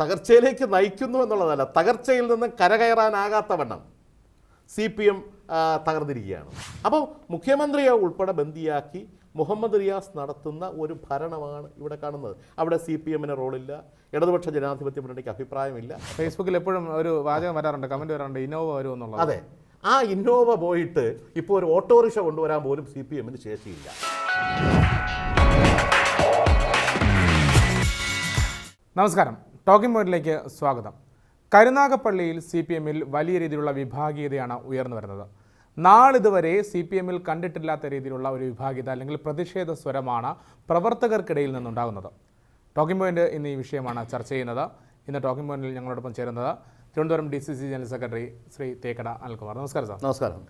തകർച്ചയിലേക്ക് നയിക്കുന്നു എന്നുള്ളതല്ല തകർച്ചയിൽ നിന്ന് കരകയറാനാകാത്ത വണ്ണം സി പി എം തകർന്നിരിക്കുകയാണ്. അപ്പോൾ മുഖ്യമന്ത്രിയെ ഉൾപ്പെടെ ബന്ദിയാക്കി മുഹമ്മദ് റിയാസ് നടത്തുന്ന ഒരു ഭരണമാണ് ഇവിടെ കാണുന്നത്. അവിടെ സി പി എമ്മിന് റോളില്ല ഇടതുപക്ഷ ജനാധിപത്യ മുന്നണിക്ക് അഭിപ്രായമില്ല. ഫേസ്ബുക്കിൽ എപ്പോഴും ഒരു വാചകം വരാറുണ്ട് കമന്റ് വരാറുണ്ട് ഇന്നോവ വരും എന്നുള്ളത്. അതെ. ആ ഇന്നോവ പോയിട്ട് ഇപ്പോൾ ഒരു ഓട്ടോറിക്ഷ കൊണ്ടുവരാൻ പോലും സി പി എമ്മിന് ശേഷിയില്ല. നമസ്കാരം. ടോക്കിംഗ് പോയിന്റിലേക്ക് സ്വാഗതം. കരുനാഗപ്പള്ളിയിൽ സി പി എമ്മിൽ വലിയ രീതിയിലുള്ള വിഭാഗീയതയാണ് ഉയർന്നു വരുന്നത്. നാളിതുവരെ സി പി എമ്മിൽ കണ്ടിട്ടില്ലാത്ത രീതിയിലുള്ള ഒരു വിഭാഗീയത അല്ലെങ്കിൽ പ്രതിഷേധ സ്വരമാണ് പ്രവർത്തകർക്കിടയിൽ നിന്നുണ്ടാകുന്നത്. ടോക്കിംഗ് പോയിന്റ് ഇന്ന് ഈ വിഷയമാണ് ചർച്ച ചെയ്യുന്നത്. ഇന്ന് ടോക്കിംഗ് പോയിന്റിൽ ഞങ്ങളോടൊപ്പം ചേരുന്നത് Thiruvananthapuram D C C general secretary Shri Thekkada Anilkumar നമസ്കാരം സാർ. നമസ്കാരം.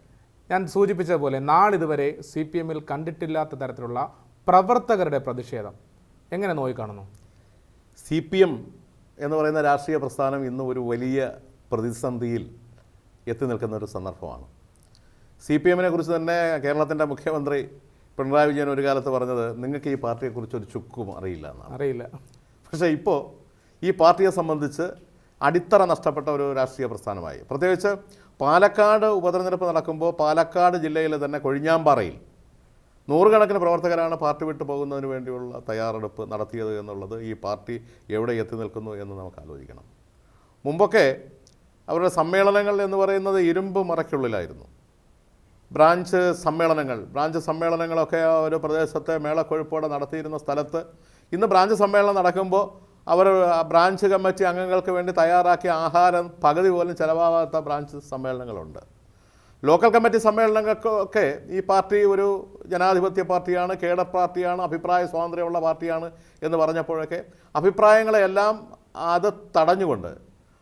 ഞാൻ സൂചിപ്പിച്ചതുപോലെ നാളിതുവരെ സി പി എമ്മിൽ കണ്ടിട്ടില്ലാത്ത തരത്തിലുള്ള പ്രവർത്തകരുടെ പ്രതിഷേധം എങ്ങനെ നോക്കിക്കാണുന്നു സി പി എം എന്ന് പറയുന്ന രാഷ്ട്രീയ പ്രസ്ഥാനം ഇന്ന് ഒരു വലിയ പ്രതിസന്ധിയിൽ എത്തി നിൽക്കുന്ന ഒരു സന്ദർഭമാണ്. സി പി എമ്മിനെ കുറിച്ച് തന്നെ കേരളത്തിന്റെ മുഖ്യമന്ത്രി പിണറായി വിജയൻ ഒരു കാലത്ത് പറഞ്ഞത് നിങ്ങൾക്ക് ഈ പാർട്ടിയെക്കുറിച്ച് ഒരു ചുക്കും അറിയില്ല എന്നാണ്. അറിയില്ല. പക്ഷേ ഇപ്പോൾ ഈ പാർട്ടിയെ സംബന്ധിച്ച് അടിത്തറ നഷ്ടപ്പെട്ട ഒരു രാഷ്ട്രീയ പ്രസ്ഥാനമായി. പ്രത്യേകിച്ച് പാലക്കാട് ഉപതെരഞ്ഞെടുപ്പ് നടക്കുമ്പോൾ പാലക്കാട് ജില്ലയിലെ തന്നെ കൊഴിഞ്ഞാമ്പാറയിൽ നൂറുകണക്കിന് പ്രവർത്തകരാണ് പാർട്ടി വിട്ടു പോകുന്നതിന് വേണ്ടിയുള്ള തയ്യാറെടുപ്പ് നടത്തിയത് എന്നുള്ളത് ഈ പാർട്ടി എവിടെ എത്തി നിൽക്കുന്നു എന്ന് നമുക്ക് ആലോചിക്കണം. മുമ്പൊക്കെ അവരുടെ സമ്മേളനങ്ങൾ എന്ന് പറയുന്നത് ഇരുമ്പ് മറയ്ക്കുള്ളിലായിരുന്നു. ബ്രാഞ്ച് സമ്മേളനങ്ങൾ ബ്രാഞ്ച് സമ്മേളനങ്ങളൊക്കെ ഒരു പ്രദേശത്തെ മേളക്കൊഴുപ്പോടെ നടത്തിയിരുന്ന സ്ഥലത്ത് ഇന്ന് ബ്രാഞ്ച് സമ്മേളനം നടക്കുമ്പോൾ അവർ ബ്രാഞ്ച് കമ്മിറ്റി അംഗങ്ങൾക്ക് വേണ്ടി തയ്യാറാക്കിയ ആഹാരം പകുതി പോലും ചിലവാകാത്ത ബ്രാഞ്ച് സമ്മേളനങ്ങളുണ്ട്. ലോക്കൽ കമ്മിറ്റി സമ്മേളനങ്ങൾക്കൊക്കെ ഈ പാർട്ടി ഒരു ജനാധിപത്യ പാർട്ടിയാണ് കേഡർ പാർട്ടിയാണ് അഭിപ്രായ സ്വാതന്ത്ര്യമുള്ള പാർട്ടിയാണ് എന്ന് പറഞ്ഞപ്പോഴൊക്കെ അഭിപ്രായങ്ങളെല്ലാം അത് തടഞ്ഞുകൊണ്ട്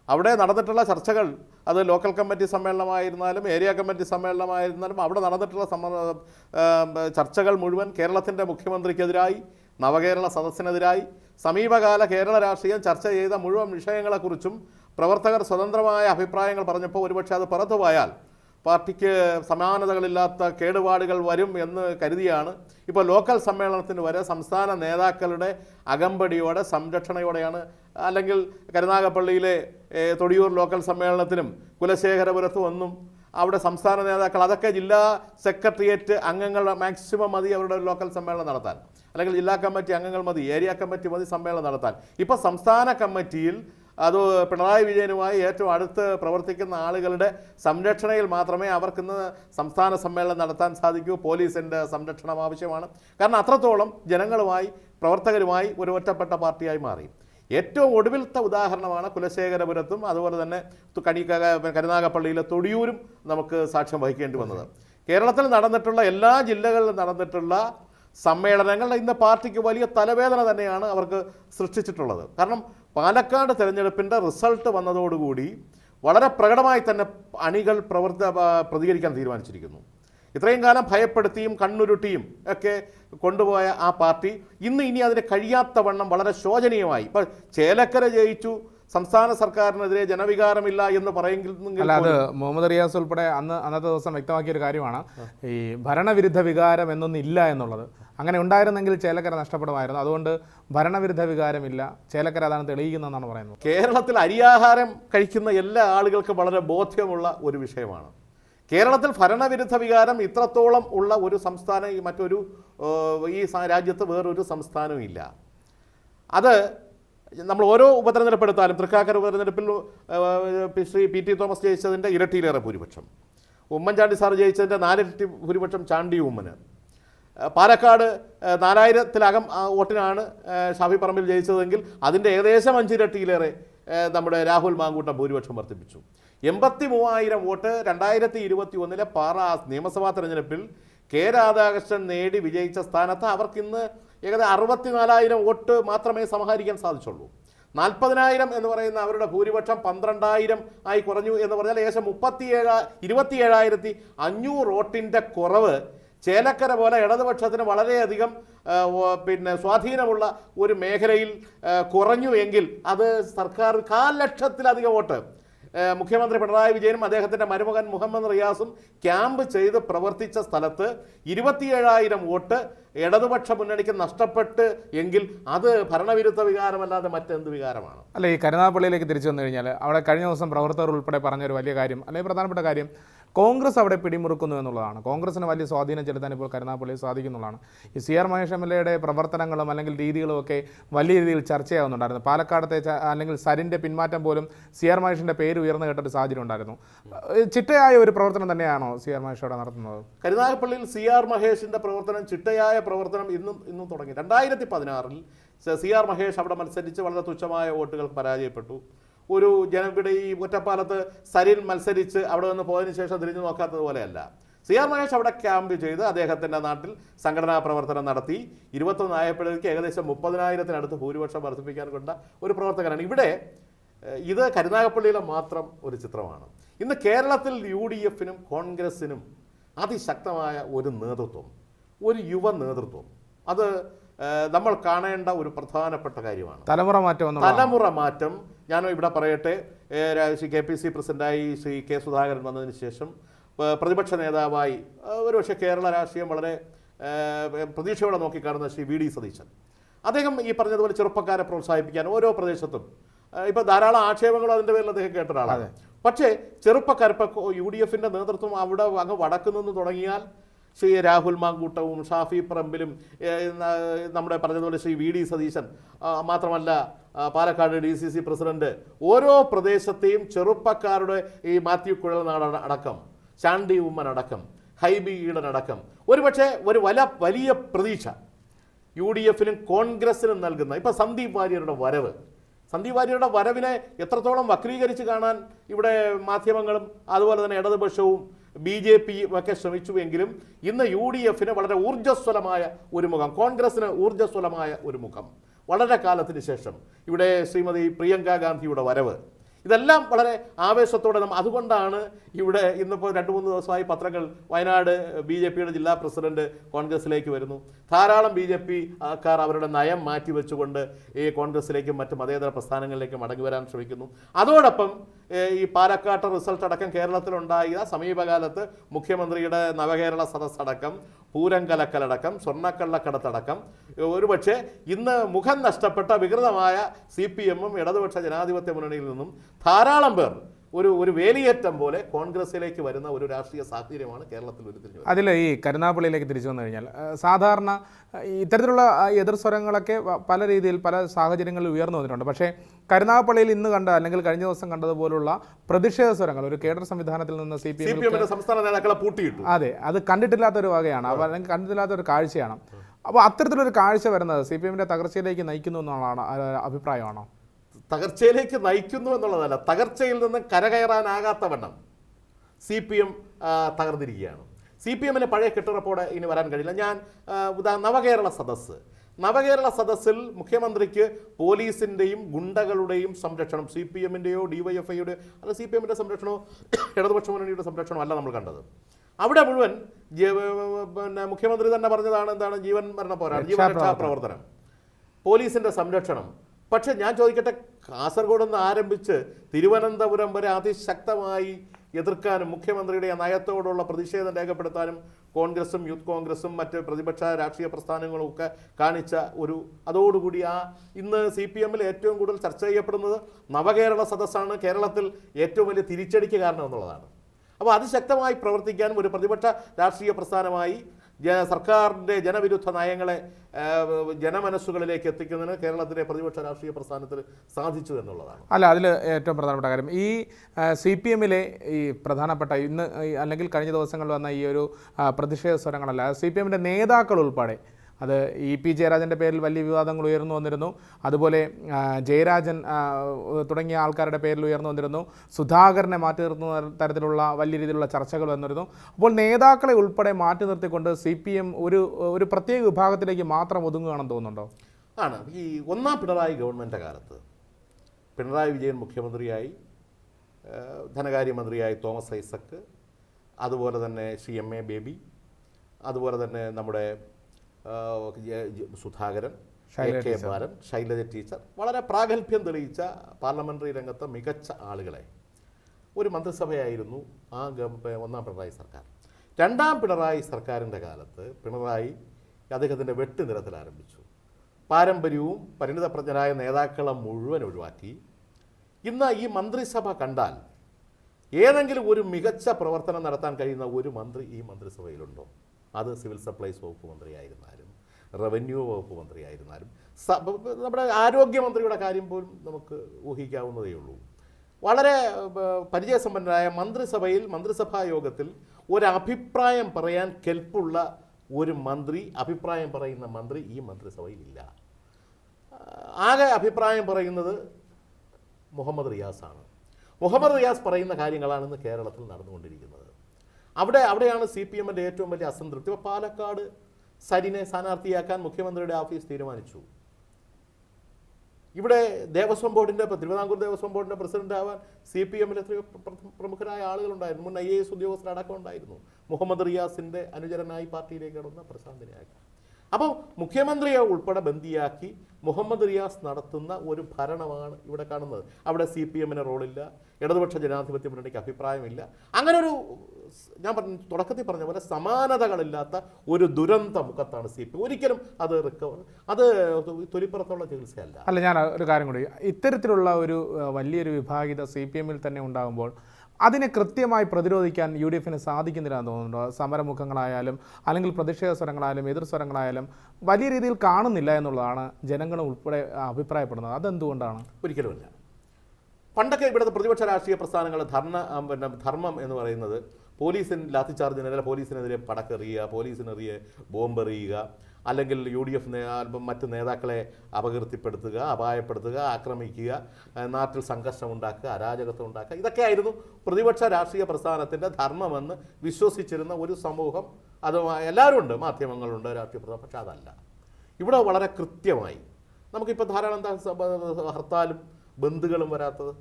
അവിടെ നടന്നിട്ടുള്ള ചർച്ചകൾ അത് ലോക്കൽ കമ്മിറ്റി സമ്മേളനമായിരുന്നാലും ഏരിയ കമ്മിറ്റി സമ്മേളനമായിരുന്നാലും അവിടെ നടന്നിട്ടുള്ള ചർച്ചകൾ മുഴുവൻ കേരളത്തിന്റെ മുഖ്യമന്ത്രിക്കെതിരായി നവകേരള സദസ്സിനെതിരായി സമീപകാല കേരള രാഷ്ട്രീയം ചർച്ച ചെയ്ത മുഴുവൻ വിഷയങ്ങളെക്കുറിച്ചും പ്രവർത്തകർ സ്വതന്ത്രമായ അഭിപ്രായങ്ങൾ പറഞ്ഞപ്പോൾ ഒരുപക്ഷെ അത് പുറത്തു പോയാൽ പാർട്ടിക്ക് സമാനതകളില്ലാത്ത കേടുപാടുകൾ വരും എന്ന് കരുതിയാണ്. ഇപ്പോൾ ലോക്കൽ സമ്മേളനത്തിന് വരെ സംസ്ഥാന നേതാക്കളുടെ അകമ്പടിയോടെ സംരക്ഷണയോടെയാണ്. അല്ലെങ്കിൽ കരുനാഗപ്പള്ളിയിലെ തൊടിയൂർ ലോക്കൽ സമ്മേളനത്തിനും കുലശേഖരപുരത്തും ഒന്നും അവിടെ സംസ്ഥാന നേതാക്കൾ അതൊക്കെ ജില്ലാ സെക്രട്ടേറിയറ്റ് അംഗങ്ങൾ മാക്സിമം മതി അവരുടെ ലോക്കൽ സമ്മേളനം നടത്താൻ. അല്ലെങ്കിൽ ജില്ലാ കമ്മിറ്റി അംഗങ്ങൾ മതി ഏരിയ കമ്മിറ്റി മതി സമ്മേളനം നടത്താൻ. ഇപ്പോൾ സംസ്ഥാന കമ്മിറ്റിയിൽ അത് പിണറായി വിജയനുമായി ഏറ്റവും അടുത്ത് പ്രവർത്തിക്കുന്ന ആളുകളുടെ സംരക്ഷണയിൽ മാത്രമേ അവർക്കിന്ന് സംസ്ഥാന സമ്മേളനം നടത്താൻ സാധിക്കൂ. പോലീസിന്റെ സംരക്ഷണം ആവശ്യമാണ്. കാരണം അത്രത്തോളം ജനങ്ങളുമായി പ്രവർത്തകരുമായി ഒരു ഒറ്റപ്പെട്ട പാർട്ടിയായി മാറി. ഏറ്റവും ഒടുവിലത്തെ ഉദാഹരണമാണ് കുലശേഖരപുരത്തും അതുപോലെ തന്നെ കണി കരുനാഗപ്പള്ളിയിലെ തൊടിയൂരും നമുക്ക് സാക്ഷ്യം വഹിക്കേണ്ടി വന്നത്. കേരളത്തിൽ നടന്നിട്ടുള്ള എല്ലാ ജില്ലകളിലും നടന്നിട്ടുള്ള സമ്മേളനങ്ങൾ ഇന്ന് പാർട്ടിക്ക് വലിയ തലവേദന തന്നെയാണ് അവർക്ക് സൃഷ്ടിച്ചിട്ടുള്ളത്. കാരണം പാലക്കാട് തെരഞ്ഞെടുപ്പിന്റെ റിസൾട്ട് വന്നതോടുകൂടി വളരെ പ്രകടമായി തന്നെ അണികൾ പ്രവർത്ത പ്രതികരിക്കാൻ തീരുമാനിച്ചിരിക്കുന്നു. ഇത്രയും കാലം ഭയപ്പെടുത്തിയും കണ്ണുരുട്ടിയും ഒക്കെ കൊണ്ടുപോയ ആ പാർട്ടി ഇന്ന് ഇനി അതിന് കഴിയാത്ത വണ്ണം വളരെ ശോചനീയമായി. ഇപ്പം ചേലക്കര ജയിച്ചു സംസ്ഥാന സർക്കാരിനെതിരെ ജനവികാരമില്ല എന്ന് പറയുമെങ്കിൽ അത് മുഹമ്മദ് റിയാസ് ഉൾപ്പെടെ അന്ന് അന്നത്തെ ദിവസം വ്യക്തമാക്കിയ ഒരു കാര്യമാണ്. ഈ ഭരണവിരുദ്ധ വികാരം എന്നൊന്നില്ല എന്നുള്ളത്. അങ്ങനെ ഉണ്ടായിരുന്നെങ്കിൽ ചേലക്കര നഷ്ടപ്പെടുമായിരുന്നു. അതുകൊണ്ട് ഭരണവിരുദ്ധ വികാരമില്ല. ചേലക്കര അതാണ് തെളിയിക്കുന്നതെന്നാണ് പറയുന്നത്. കേരളത്തിൽ അരിയാഹാരം കഴിക്കുന്ന എല്ലാ ആളുകൾക്കും വളരെ ബോധ്യമുള്ള ഒരു വിഷയമാണ്. കേരളത്തിൽ ഭരണവിരുദ്ധ വികാരം ഇത്രത്തോളം ഉള്ള ഒരു സംസ്ഥാനം മറ്റൊരു ഈ രാജ്യത്ത് വേറൊരു സംസ്ഥാനവും ഇല്ല. അത് നമ്മൾ ഓരോ ഉപതെരഞ്ഞെടുപ്പ് എടുത്താലും തൃക്കാക്കര ഉപതെരഞ്ഞെടുപ്പിൽ ശ്രീ പി ടി തോമസ് ജയിച്ചതിന്റെ ഇരട്ടിയിലേറെ ഭൂരിപക്ഷം. ഉമ്മൻചാണ്ടി സാർ ജയിച്ചതിന്റെ നാലിരട്ടി ഭൂരിപക്ഷം ചാണ്ടി ഉമ്മന്. പാലക്കാട് നാലായിരത്തിലകം വോട്ടിനാണ് ഷാഫി പറമ്പിൽ ജയിച്ചതെങ്കിൽ അതിന്റെ ഏകദേശം അഞ്ചിരട്ടിയിലേറെ നമ്മുടെ രാഹുൽ മാങ്കൂട്ടം ഭൂരിപക്ഷം വർദ്ധിപ്പിച്ചു. എൺപത്തി മൂവായിരം വോട്ട് രണ്ടായിരത്തി ഇരുപത്തി ഒന്നിലെ പാറ നിയമസഭാ തെരഞ്ഞെടുപ്പിൽ കെ രാധാകൃഷ്ണൻ നേടി വിജയിച്ച സ്ഥാനത്ത് അവർക്കിന്ന് ഏകദേശം അറുപത്തിനാലായിരം വോട്ട് മാത്രമേ സമാഹരിക്കാൻ സാധിച്ചുള്ളൂ. നാൽപ്പതിനായിരം എന്ന് പറയുന്ന അവരുടെ ഭൂരിപക്ഷം പന്ത്രണ്ടായിരം ആയി കുറഞ്ഞു എന്ന് പറഞ്ഞാൽ ഏകദേശം മുപ്പത്തിയേഴ് ഇരുപത്തിയേഴായിരത്തി അഞ്ഞൂറ് വോട്ടിന്റെ കുറവ് ചേലക്കര പോലെ ഇടതുപക്ഷത്തിന് വളരെയധികം പിന്നെ സ്വാധീനമുള്ള ഒരു മേഖലയിൽ കുറഞ്ഞു എങ്കിൽ അത് സർക്കാർ കാൽ ലക്ഷത്തിലധികം വോട്ട് മുഖ്യമന്ത്രി പിണറായി വിജയനും അദ്ദേഹത്തിന്റെ മരുമകൻ മുഹമ്മദ് റിയാസും ക്യാമ്പ് ചെയ്ത് പ്രവർത്തിച്ച സ്ഥലത്ത് ഇരുപത്തിയേഴായിരം വോട്ട് ഇടതുപക്ഷ മുന്നണിക്ക് നഷ്ടപ്പെട്ട് എങ്കിൽ അത് ഭരണവിരുദ്ധ വികാരമല്ലാതെ മറ്റെന്ത് വികാരമാണ്? അല്ല ഈ കരുനാഗപ്പള്ളിയിലേക്ക് തിരിച്ചു വന്നു കഴിഞ്ഞാൽ അവിടെ കഴിഞ്ഞ ദിവസം പ്രവർത്തകർ ഉൾപ്പെടെ പറഞ്ഞൊരു വലിയ കാര്യം അല്ലെങ്കിൽ പ്രധാനപ്പെട്ട കാര്യം കോൺഗ്രസ് അവിടെ പിടിമുറുക്കുന്നു എന്നുള്ളതാണ്. കോൺഗ്രസിന് വലിയ സ്വാധീനം ചെലുത്താൻ ഇപ്പോൾ കരുനാഗപ്പള്ളിയിൽ സാധിക്കുന്നുള്ളതാണ്. ഈ C R Mahesh M L എയുടെ പ്രവർത്തനങ്ങളും അല്ലെങ്കിൽ രീതികളും ഒക്കെ വലിയ രീതിയിൽ ചർച്ചയാവുന്നുണ്ടായിരുന്നു. പാലക്കാടത്തെ അല്ലെങ്കിൽ സരിന്റെ പിന്മാറ്റം പോലും സി ആർ മഹേഷിന്റെ പേര് ഉയർന്നു കേട്ടൊരു സാഹചര്യം ഉണ്ടായിരുന്നു. ചിട്ടയായ ഒരു പ്രവർത്തനം തന്നെയാണോ സി ആർ മഹേഷ് അവിടെ നടത്തുന്നത്? കരുനാഗപ്പള്ളിയിൽ സി ആർ മഹേഷിന്റെ പ്രവർത്തനം ചിട്ടയായ പ്രവർത്തനം ഇന്നും ഇന്നും തുടങ്ങി. രണ്ടായിരത്തി പതിനാറിൽ സി ആർ മഹേഷ് അവിടെ മത്സരിച്ച് വളരെ തുച്ഛമായ വോട്ടുകൾ പരാജയപ്പെട്ടു. ഒരു ജനവിടെ ഈ ഒറ്റപ്പാലത്ത് സരിൽ മത്സരിച്ച് അവിടെ നിന്ന് പോയതിനു ശേഷം തിരിഞ്ഞു നോക്കാത്തത് പോലെയല്ല. സി ആർ മഹേഷ് അവിടെ ക്യാമ്പ് ചെയ്ത് അദ്ദേഹത്തിന്റെ നാട്ടിൽ സംഘടനാ പ്രവർത്തനം നടത്തി. ഇരുപത്തൊന്ന് ആയപ്പോഴേക്ക് ഏകദേശം മുപ്പതിനായിരത്തിനടുത്ത് ഭൂരിപക്ഷം വർദ്ധിപ്പിക്കാൻ കൊണ്ട ഒരു പ്രവർത്തകനാണ്. ഇവിടെ ഇത് കരുനാഗപ്പള്ളിയിലെ മാത്രം ഒരു ചിത്രമാണ്. ഇന്ന് കേരളത്തിൽ യു ഡി എഫിനും കോൺഗ്രസിനും അതിശക്തമായ ഒരു നേതൃത്വം ഒരു യുവ നേതൃത്വം. അത് നമ്മൾ കാണേണ്ട ഒരു പ്രധാനപ്പെട്ട കാര്യമാണ്. തലമുറ മാറ്റം തലമുറ മാറ്റം ഞാൻ ഇവിടെ പറയട്ടെ. ശ്രീ കെ പി സി പ്രസിഡന്റായി ശ്രീ കെ സുധാകരൻ വന്നതിന് ശേഷം പ്രതിപക്ഷ നേതാവായി ഒരുപക്ഷെ കേരള രാഷ്ട്രീയം വളരെ പ്രതീക്ഷയോടെ നോക്കിക്കാണുന്ന ശ്രീ വി ഡി സതീശൻ. അദ്ദേഹം ഈ പറഞ്ഞതുപോലെ ചെറുപ്പക്കാരെ പ്രോത്സാഹിപ്പിക്കാൻ ഓരോ പ്രദേശത്തും ഏഹ്, ഇപ്പൊ ധാരാളം ആക്ഷേപങ്ങളും അതിന്റെ പേരിൽ അദ്ദേഹം കേട്ട ഒരാളാണ് പക്ഷേ ചെറുപ്പക്കാർ ഇപ്പൊ യു ഡി എഫിന്റെ നേതൃത്വം അവിടെ അങ്ങ് വടക്കു നിന്ന് തുടങ്ങിയാൽ ശ്രീ രാഹുൽ മാങ്കൂട്ടവും ഷാഫി പറമ്പിലും നമ്മുടെ പറഞ്ഞതുപോലെ ശ്രീ വി ഡി സതീശൻ മാത്രമല്ല Palakkad D C C president ഓരോ പ്രദേശത്തെയും ചെറുപ്പക്കാരുടെ ഈ മാത്യു കുഴൽനാട് അടക്കം ചാണ്ടി ഉമ്മൻ അടക്കം ഹൈബി ഈഡൻ അടക്കം. ഒരുപക്ഷെ ഒരു വല വലിയ പ്രതീക്ഷ യു ഡി എഫിനും കോൺഗ്രസിനും നൽകുന്ന ഇപ്പം സന്ദീപ് വാര്യരുടെ വരവ്. സന്ദീപ് വാര്യരുടെ വരവിനെ എത്രത്തോളം വക്രീകരിച്ച് കാണാൻ ഇവിടെ മാധ്യമങ്ങളും അതുപോലെ തന്നെ ഇടതുപക്ഷവും ബി ജെ പിയും ഒക്കെ ശ്രമിച്ചുവെങ്കിലും ഇന്ന് യു ഡി എഫിന് വളരെ ഊർജസ്വലമായ ഒരു മുഖം കോൺഗ്രസിന് ഊർജസ്വലമായ ഒരു മുഖം. വളരെ കാലത്തിന് ശേഷം. ഇവിടെ ശ്രീമതി പ്രിയങ്ക ഗാന്ധിയുടെ വരവ്. ഇതെല്ലാം വളരെ ആവേശത്തോടെ നമ്മൾ അതുകൊണ്ടാണ് ഇവിടെ ഇന്നിപ്പോൾ രണ്ട് മൂന്ന് ദിവസമായി പത്രങ്ങൾ വയനാട് ബി ജെ പിയുടെ ജില്ലാ പ്രസിഡന്റ് കോൺഗ്രസിലേക്ക് വരുന്നു. ധാരാളം ബി ജെ പി ആൾക്കാർ അവരുടെ നയം മാറ്റി വെച്ചുകൊണ്ട് ഈ കോൺഗ്രസിലേക്കും മറ്റ് മതേതര പ്രസ്ഥാനങ്ങളിലേക്കും മടങ്ങി വരാൻ ശ്രമിക്കുന്നു. അതോടൊപ്പം ഈ പാലക്കാട്ട് റിസൾട്ട് അടക്കം കേരളത്തിലുണ്ടായ സമീപകാലത്ത് മുഖ്യമന്ത്രിയുടെ നവകേരള സദസ് അടക്കം പൂരം കലക്കലടക്കം സ്വർണക്കള്ളക്കടത്തടക്കം ഒരുപക്ഷെ ഇന്ന് മുഖം നഷ്ടപ്പെട്ട വികൃതമായ സി പി എമ്മും ഇടതുപക്ഷ ജനാധിപത്യ മുന്നണിയിൽ നിന്നും ധാരാളം പേർ ഒരു ഒരു വേലിയേറ്റം പോലെ കോൺഗ്രസിലേക്ക് വരുന്ന ഒരു രാഷ്ട്രീയ സാഹചര്യമാണ് കേരളത്തിൽ ഉരുത്തിരിഞ്ഞത്. അതിൽ ഈ കരുനാപ്പള്ളിയിലേക്ക് തിരിച്ചു വന്നു കഴിഞ്ഞാൽ സാധാരണ ഇത്തരത്തിലുള്ള എതിർസ്വരങ്ങളൊക്കെ എതിർ സ്വരങ്ങളൊക്കെ പല രീതിയിൽ പല സാഹചര്യങ്ങളിൽ ഉയർന്നു വന്നിട്ടുണ്ട്. പക്ഷേ കരുനാഗപ്പള്ളിയിൽ ഇന്ന് കണ്ട അല്ലെങ്കിൽ കഴിഞ്ഞ ദിവസം കണ്ടതുപോലുള്ള പ്രതിഷേധ സ്വരങ്ങൾ ഒരു കേഡർ സംവിധാനത്തിൽ നിന്ന് സി പി എം എമ്മിന്റെ സംസ്ഥാന നേതാക്കളെ പൂട്ടിയിട്ടു. അതെ അത് കണ്ടിട്ടില്ലാത്ത ഒരു വകയാണ്. അപ്പോൾ കണ്ടിട്ടില്ലാത്ത ഒരു കാഴ്ചയാണ്. അപ്പോൾ അത്തരത്തിലൊരു കാഴ്ച വരുന്നത് സി പി എമ്മിന്റെ തകർച്ചയിലേക്ക് നയിക്കുന്നു എന്നുള്ളതാണ് അഭിപ്രായമാണോ? തകർച്ചയിലേക്ക് നയിക്കുന്നു എന്നുള്ളതല്ല തകർച്ചയിൽ നിന്ന് കരകയറാനാകാത്ത വണ്ണം സി പി എം തകർന്നിരിക്കുകയാണ്. സി പി എമ്മിന് പഴയ കെട്ടുറപ്പോടെ ഇനി വരാൻ കഴിയില്ല. ഞാൻ ഉദാ നവകേരള സദസ്സ്. നവകേരള സദസ്സിൽ മുഖ്യമന്ത്രിക്ക് പോലീസിന്റെയും ഗുണ്ടകളുടെയും സംരക്ഷണം സി പി എമ്മിന്റെയോ ഡി വൈ എഫ് ഐയുടെ അല്ല സി പി എമ്മിന്റെ സംരക്ഷണമോ ഇടതുപക്ഷ മുന്നണിയുടെ സംരക്ഷണമോ അല്ല നമ്മൾ കണ്ടത്. അവിടെ മുഴുവൻ പിന്നെ മുഖ്യമന്ത്രി തന്നെ പറഞ്ഞതാണ് എന്താണ്? ജീവൻ മരണ പോരാട്ടം ജീവൻ രക്ഷാ പ്രവർത്തനം. പോലീസിന്റെ സംരക്ഷണം പക്ഷെ ഞാൻ ചോദിക്കട്ടെ കാസർഗോഡ് നിന്ന് ആരംഭിച്ച് തിരുവനന്തപുരം വരെ അതിശക്തമായി എതിർക്കാനും മുഖ്യമന്ത്രിയുടെ നയത്തോടുള്ള പ്രതിഷേധം രേഖപ്പെടുത്താനും കോൺഗ്രസും യൂത്ത് കോൺഗ്രസും മറ്റ് പ്രതിപക്ഷ രാഷ്ട്രീയ പ്രസ്ഥാനങ്ങളും ഒക്കെ കാണിച്ച ഒരു അതോടുകൂടി ആ ഇന്ന് സി പി എമ്മിൽ ഏറ്റവും കൂടുതൽ ചർച്ച ചെയ്യപ്പെടുന്നത് നവകേരള സദസ്സാണ്. കേരളത്തിൽ ഏറ്റവും വലിയ തിരിച്ചടിക്ക് കാരണം എന്നുള്ളതാണ് അപ്പോൾ അതിശക്തമായി പ്രവർത്തിക്കാനും ഒരു പ്രതിപക്ഷ രാഷ്ട്രീയ പ്രസ്ഥാനമായി സർക്കാരിന്റെ ജനവിരുദ്ധ നയങ്ങളെ ജനമനസ്സുകളിലേക്ക് എത്തിക്കുന്നതിന് കേരളത്തിലെ പ്രതിപക്ഷ രാഷ്ട്രീയ പ്രസ്ഥാനത്തിൽ സാധിച്ചു എന്നുള്ളതാണ്. അല്ല അതിൽ ഏറ്റവും പ്രധാനപ്പെട്ട കാര്യം ഈ സി പി എമ്മിലെ ഈ പ്രധാനപ്പെട്ട ഇന്ന് അല്ലെങ്കിൽ കഴിഞ്ഞ ദിവസങ്ങളിൽ വന്ന ഈ ഒരു പ്രതിഷേധ സ്വരങ്ങളല്ല സി പി എമ്മിന്റെ നേതാക്കൾ ഉൾപ്പെടെ അത് ഇ പി ജയരാജന്റെ പേരിൽ വലിയ വിവാദങ്ങൾ ഉയർന്നു വന്നിരുന്നു. അതുപോലെ ജയരാജൻ തുടങ്ങിയ ആൾക്കാരുടെ പേരിൽ ഉയർന്നു വന്നിരുന്നു. സുധാകരനെ മാറ്റി നിർത്തുന്ന തരത്തിലുള്ള വലിയ രീതിയിലുള്ള ചർച്ചകൾ വന്നിരുന്നു. അപ്പോൾ നേതാക്കളെ ഉൾപ്പെടെ മാറ്റി നിർത്തിക്കൊണ്ട് സി പി എം ഒരു ഒരു പ്രത്യേക വിഭാഗത്തിലേക്ക് മാത്രം ഒതുങ്ങുകയാണെന്ന് തോന്നുന്നുണ്ടോ? ആണ്. ഈ ഒന്നാം പിണറായി ഗവൺമെന്റ് കാലത്ത് പിണറായി വിജയൻ മുഖ്യമന്ത്രിയായി ധനകാര്യമന്ത്രിയായി തോമസ് ഐസക്ക് അതുപോലെ തന്നെ സി എം എ ബേബി അതുപോലെ തന്നെ നമ്മുടെ സുധാകരൻ കെ ബാലൻ ശൈലജ ടീച്ചർ. വളരെ പ്രാഗൽഭ്യം തെളിയിച്ച പാർലമെന്ററി രംഗത്തെ മികച്ച ആളുകളെ. ഒരു മന്ത്രിസഭയായിരുന്നു ആ ഒന്നാം പിണറായി സർക്കാർ. രണ്ടാം പിണറായി സർക്കാരിന്റെ കാലത്ത് പിണറായി അദ്ദേഹത്തിന്റെ വെട്ടുനിരത്തിൽ ആരംഭിച്ചു. പാരമ്പര്യവും പരിണിതപ്രജ്ഞരായ നേതാക്കളെ മുഴുവൻ ഒഴിവാക്കി. ഇന്ന് ഈ മന്ത്രിസഭ കണ്ടാൽ ഏതെങ്കിലും ഒരു മികച്ച പ്രവർത്തനം നടത്താൻ കഴിയുന്ന ഒരു മന്ത്രി ഈ മന്ത്രിസഭയിലുണ്ടോ? അത് സിവിൽ സപ്ലൈസ് വകുപ്പ് മന്ത്രിയായിരുന്നാലും റവന്യൂ വകുപ്പ് മന്ത്രിയായിരുന്നാലും നമ്മുടെ ആരോഗ്യമന്ത്രിയുടെ കാര്യം പോലും നമുക്ക് ഊഹിക്കാവുന്നതേ ഉള്ളൂ. വളരെ പരിചയസമ്പന്നരായ മന്ത്രിസഭയിൽ മന്ത്രിസഭാ യോഗത്തിൽ ഒരഭിപ്രായം പറയാൻ കെൽപ്പുള്ള ഒരു മന്ത്രി അഭിപ്രായം പറയുന്ന മന്ത്രി ഈ മന്ത്രിസഭയിലില്ല. ആകെ അഭിപ്രായം പറയുന്നത് മുഹമ്മദ് റിയാസാണ്. മുഹമ്മദ് റിയാസ് പറയുന്ന കാര്യങ്ങളാണ് ഇന്ന് കേരളത്തിൽ നടന്നുകൊണ്ടിരിക്കുന്നത്. അവിടെ അവിടെയാണ് സി പി എമ്മിന്റെ ഏറ്റവും വലിയ അസംതൃപ്തി. ഇപ്പോൾ പാലക്കാട് സരിനെ സ്ഥാനാർത്ഥിയാക്കാൻ മുഖ്യമന്ത്രിയുടെ ഓഫീസ് തീരുമാനിച്ചു. ഇവിടെ ദേവസ്വം ബോർഡിന്റെ തിരുവിതാംകൂർ ദേവസ്വം ബോർഡിന്റെ പ്രസിഡന്റ് ആവാൻ സി പി എമ്മിൽ എത്രയോ പ്ര- പ്ര- പ്രമുഖരായ ആളുകളുണ്ടായിരുന്നു മുൻ ഐ എ എസ് ഉദ്യോഗസ്ഥരടക്കം ഉണ്ടായിരുന്നു. മുഹമ്മദ് റിയാസിന്റെ അനുചരനായി പാർട്ടിയിലേക്ക് കടന്ന പ്രശാന്തിനെയാക്കി അപ്പോൾ മുഖ്യമന്ത്രിയെ ഉൾപ്പെടെ ബന്ദിയാക്കി മുഹമ്മദ് റിയാസ് നടത്തുന്ന ഒരു ഭരണമാണ് ഇവിടെ കാണുന്നത്. അവിടെ സി പി എമ്മിന് റോളില്ല ഇടതുപക്ഷ ജനാധിപത്യ മുന്നണിക്ക് അഭിപ്രായമില്ല. അങ്ങനെ ഒരു ഞാൻ പറഞ്ഞു തുടക്കത്തിൽ പറഞ്ഞ പോലെ സമാനതകളില്ലാത്ത ഒരു ദുരന്ത മുഖത്താണ് സി പി ഒരിക്കലും അത് റിക്കവർ അത് തൊലിപ്പുറത്തുള്ള ചികിത്സയല്ല. അല്ല ഞാൻ ഒരു കാര്യം കൂടി. ഇത്തരത്തിലുള്ള ഒരു വലിയൊരു വിഭാഗിത സി പി എമ്മിൽ തന്നെ ഉണ്ടാകുമ്പോൾ അതിനെ കൃത്യമായി പ്രതിരോധിക്കാൻ യു ഡി എഫിന് സാധിക്കുന്നില്ല എന്ന് തോന്നുന്നുണ്ടോ? സമരമുഖങ്ങളായാലും അല്ലെങ്കിൽ പ്രതിഷേധ സ്വരങ്ങളായാലും എതിർ സ്വരങ്ങളായാലും വലിയ രീതിയിൽ കാണുന്നില്ല എന്നുള്ളതാണ് ജനങ്ങൾ ഉൾപ്പെടെ അഭിപ്രായപ്പെടുന്നത്. അതെന്തുകൊണ്ടാണ്? ഒരിക്കലുമില്ല. പണ്ടൊക്കെ ഇവിടുത്തെ പ്രതിപക്ഷ രാഷ്ട്രീയ പ്രസ്ഥാനങ്ങൾ ധർണ പിന്നെ ധർമ്മം എന്ന് പറയുന്നത് പോലീസിന് ലാത്തിച്ചാർജിനെതിരെ പോലീസിനെതിരെ പടക്കെറിയുക പോലീസിനെതിരെ ബോംബെറിയുക അല്ലെങ്കിൽ യു ഡി എഫ് മറ്റ് നേതാക്കളെ അപകീർത്തിപ്പെടുത്തുക അപായപ്പെടുത്തുക ആക്രമിക്കുക നാട്ടിൽ സംഘർഷം ഉണ്ടാക്കുക അരാജകത്വം ഉണ്ടാക്കുക. ഇതൊക്കെയായിരുന്നു പ്രതിപക്ഷ രാഷ്ട്രീയ പ്രസ്ഥാനത്തിന്റെ ധർമ്മമെന്ന് വിശ്വസിച്ചിരുന്ന ഒരു സമൂഹം. അത് എല്ലാവരും ഉണ്ട് മാധ്യമങ്ങളുണ്ട് രാഷ്ട്രീയ പ്രസ്ഥാനം പക്ഷെ അതല്ല. ഇവിടെ വളരെ കൃത്യമായി നമുക്കിപ്പോൾ ധാരാളം ഹർത്താലും ബന്ധുക്കളും വരാത്തത്.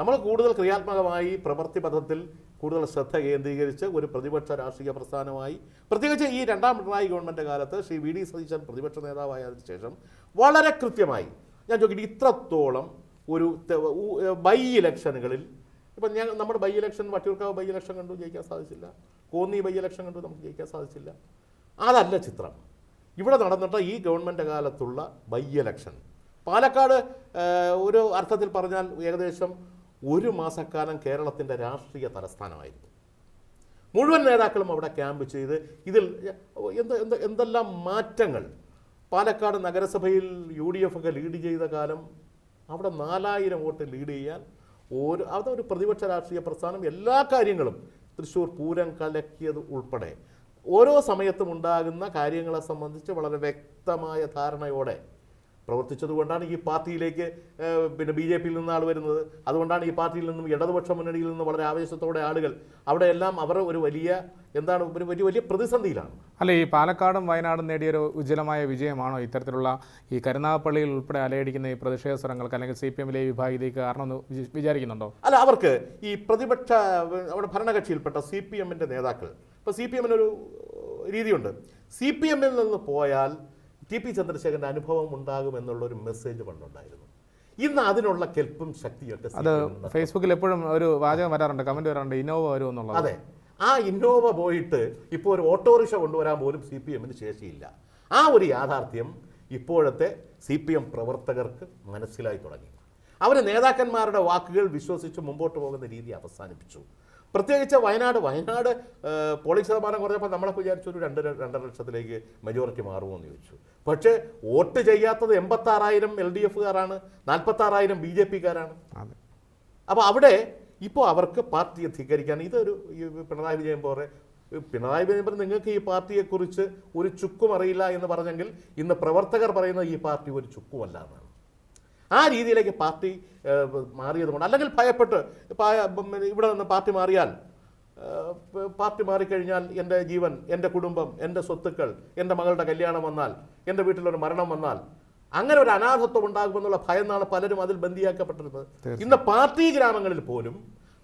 നമ്മൾ കൂടുതൽ ക്രിയാത്മകമായി പ്രവൃത്തി പഥത്തിൽ കൂടുതൽ ശ്രദ്ധ കേന്ദ്രീകരിച്ച് ഒരു പ്രതിപക്ഷ രാഷ്ട്രീയ പ്രസ്ഥാനമായി. പ്രത്യേകിച്ച് ഈ രണ്ടാം പിണറായി ഗവൺമെന്റ് കാലത്ത് ശ്രീ വി ഡി സതീശൻ പ്രതിപക്ഷ നേതാവായതിനു ശേഷം വളരെ കൃത്യമായി ഞാൻ ചോദിക്കട്ടെ ഇത്രത്തോളം ഒരു ബൈ ഇലക്ഷനുകളിൽ ഇപ്പം ഞാൻ നമ്മുടെ by election Vattiyoorkavu by election കണ്ടു ജയിക്കാൻ സാധിച്ചില്ല. കോന്നി ബൈ ഇലക്ഷൻ കണ്ടു നമുക്ക് ജയിക്കാൻ സാധിച്ചില്ല. അതല്ല ചിത്രം. ഇവിടെ നടന്നിട്ട് ഈ ഗവൺമെന്റ് കാലത്തുള്ള ബൈ ഇലക്ഷൻ. പാലക്കാട് ഒരു അർത്ഥത്തിൽ പറഞ്ഞാൽ ഏകദേശം ഒരു മാസക്കാലം കേരളത്തിന്റെ രാഷ്ട്രീയ തലസ്ഥാനമായിരുന്നു. മുഴുവൻ നേതാക്കളും അവിടെ ക്യാമ്പ് ചെയ്ത് ഇതിൽ എന്ത് എന്ത് എന്തെല്ലാം മാറ്റങ്ങൾ? പാലക്കാട് നഗരസഭയിൽ യു ഡി എഫ് ഒക്കെ ലീഡ് ചെയ്ത കാലം അവിടെ നാലായിരം വോട്ട് ലീഡ് ചെയ്യാൻ ഒരു അതൊരു പ്രതിപക്ഷ രാഷ്ട്രീയ പ്രസ്ഥാനം. എല്ലാ കാര്യങ്ങളും തൃശ്ശൂർ പൂരം കലക്കിയത് ഉൾപ്പെടെ. ഓരോ സമയത്തും ഉണ്ടാകുന്ന കാര്യങ്ങളെ സംബന്ധിച്ച് വളരെ വ്യക്തമായ ധാരണയോടെ പ്രവർത്തിച്ചതുകൊണ്ടാണ് ഈ പാർട്ടിയിലേക്ക് പിന്നെ ബി ജെ പിയിൽ നിന്ന് ആൾ വരുന്നത്. അതുകൊണ്ടാണ് ഈ പാർട്ടിയിൽ നിന്നും ഇടതുപക്ഷ മുന്നണിയിൽ നിന്നും വളരെ ആവേശത്തോടെ ആളുകൾ അവിടെ എല്ലാം അവർ ഒരു വലിയ എന്താണ് ഒരു വലിയ വലിയ പ്രതിസന്ധിയിലാണ്. അല്ല ഈ പാലക്കാടും വയനാടും നേടിയൊരു ഉജ്ജ്വലമായ വിജയമാണോ ഇത്തരത്തിലുള്ള ഈ കരുനാഗപ്പള്ളിയിൽ ഉൾപ്പെടെ അലയടിക്കുന്ന ഈ പ്രതിഷേധ സ്വരങ്ങൾക്ക് അല്ലെങ്കിൽ സി പി എമ്മിലെ വിഭാഗീയതയ്ക്ക് കാരണമെന്ന് എന്ന് വിചാരിക്കുന്നുണ്ടോ? അല്ല അവർക്ക് ഈ പ്രതിപക്ഷ അവിടെ ഭരണകക്ഷിയിൽപ്പെട്ട സി പി എമ്മിന്റെ നേതാക്കൾ. ഇപ്പോൾ സി പി എമ്മിനൊരു രീതിയുണ്ട്. സി പി എമ്മിൽ നിന്ന് പോയാൽ ടി പി ചന്ദ്രശേഖരന്റെ അനുഭവം ഉണ്ടാകുമെന്നുള്ളൊരു മെസ്സേജ് പണ്ടുണ്ടായിരുന്നു. ഇന്ന് അതിനുള്ള കെൽപ്പും ശക്തിയൊക്കെ അത് ഫേസ്ബുക്കിൽ എപ്പോഴും ഒരു വാചകം വരാറുണ്ട് കമന്റ് വരാറുണ്ട് ഇന്നോവ വരും എന്നുള്ളത്. അതെ. ആ ഇന്നോവ പോയിട്ട് ഇപ്പോൾ ഒരു ഓട്ടോറിക്ഷ കൊണ്ടുവരാൻ പോലും സി പി എമ്മിന് ശേഷിയില്ല. ആ ഒരു യാഥാർത്ഥ്യം ഇപ്പോഴത്തെ സി പി എം പ്രവർത്തകർക്ക് മനസ്സിലായി തുടങ്ങി. അവർ നേതാക്കന്മാരുടെ വാക്കുകൾ വിശ്വസിച്ച് മുമ്പോട്ട് പോകുന്ന രീതി അവസാനിപ്പിച്ചു. പ്രത്യേകിച്ച് വയനാട് വയനാട് പോളിംഗ് ശതമാനം കുറഞ്ഞപ്പോൾ നമ്മളൊക്കെ വിചാരിച്ചു ഒരു രണ്ട് രണ്ടര ലക്ഷത്തിലേക്ക് മെജോറിറ്റി മാറുമോ എന്ന് ചോദിച്ചു. പക്ഷേ വോട്ട് ചെയ്യാത്തത് എൺപത്താറായിരം എൽ ഡി എഫുകാരാണ് നാൽപ്പത്താറായിരം ബി ജെ പിക്കാരാണ്. അപ്പോൾ അവിടെ ഇപ്പോൾ അവർക്ക് പാർട്ടിയെ ധിക്കരിക്കാൻ ഇതൊരു പിണറായി വിജയൻ പോലെ പിണറായി വിജയൻ പറഞ്ഞ് നിങ്ങൾക്ക് ഈ പാർട്ടിയെക്കുറിച്ച് ഒരു ചുക്കും അറിയില്ല എന്ന് പറഞ്ഞെങ്കിൽ ഇന്ന് പ്രവർത്തകർ പറയുന്നത് ഈ പാർട്ടി ഒരു ചുക്കുമല്ല എന്നാണ്. ആ രീതിയിലേക്ക് പാർട്ടി മാറിയതുകൊണ്ട് അല്ലെങ്കിൽ ഭയപ്പെട്ട് ഇവിടെ നിന്ന് പാർട്ടി മാറിയാൽ പാർട്ടി മാറിക്കഴിഞ്ഞാൽ എന്റെ ജീവൻ എന്റെ കുടുംബം എന്റെ സ്വത്തുക്കൾ എന്റെ മകളുടെ കല്യാണം വന്നാൽ എന്റെ വീട്ടിലൊരു മരണം വന്നാൽ അങ്ങനെ ഒരു അനാഥത്വം ഉണ്ടാകുമെന്നുള്ള ഭയന്നാണ് പലരും അതിൽ ബന്ധിയാക്കപ്പെട്ടിരുന്നത് ഇന്ന് പാർട്ടി ഗ്രാമങ്ങളിൽ പോലും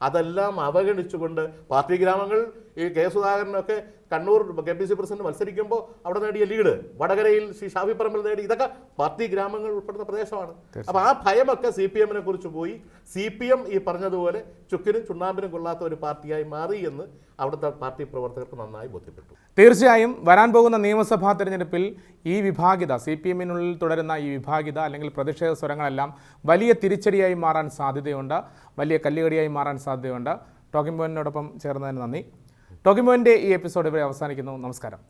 അതെല്ലാം അവഗണിച്ചുകൊണ്ട് പാർട്ടി ഗ്രാമങ്ങൾ ഈ K സുധാകരനൊക്കെ Kannur K P C president മത്സരിക്കുമ്പോൾ അവിടെ നേടിയ ലീഡ് വടകരയിൽ ശ്രീ ഷാഫി പറമ്പിൽ നേടി. ഇതൊക്കെ പാർട്ടി ഗ്രാമങ്ങൾ ഉൾപ്പെടുന്ന പ്രദേശമാണ്. അപ്പോൾ ആ ഭയമൊക്കെ സി പി എമ്മിനെ കുറിച്ച് പോയി. സി പി എം ഈ പറഞ്ഞതുപോലെ ചുക്കിനും ചുണ്ണാമ്പിനും കൊള്ളാത്ത ഒരു പാർട്ടിയായി മാറി എന്ന് അവിടുത്തെ പാർട്ടി പ്രവർത്തകർക്ക് നന്നായി ബോധ്യപ്പെട്ടു. തീർച്ചയായും വരാൻ പോകുന്ന നിയമസഭാ തെരഞ്ഞെടുപ്പിൽ ഈ വിഭാഗിത സി പി എമ്മിനുള്ളിൽ തുടരുന്ന ഈ വിഭാഗിത അല്ലെങ്കിൽ പ്രതിഷേധ സ്വരങ്ങളെല്ലാം വലിയ തിരിച്ചടിയായി മാറാൻ സാധ്യതയുണ്ട്. വലിയ കല്ലുകടിയായി മാറാൻ സാധ്യതയുണ്ട്. ടോക്കിംഗ് പോയിന്റിനോടൊപ്പം ചേർന്നതിന് നന്ദി. ടോക്കിമോന്റെ ഈ എപ്പിസോഡ് ഇവിടെ അവസാനിക്കുന്നു. നമസ്കാരം.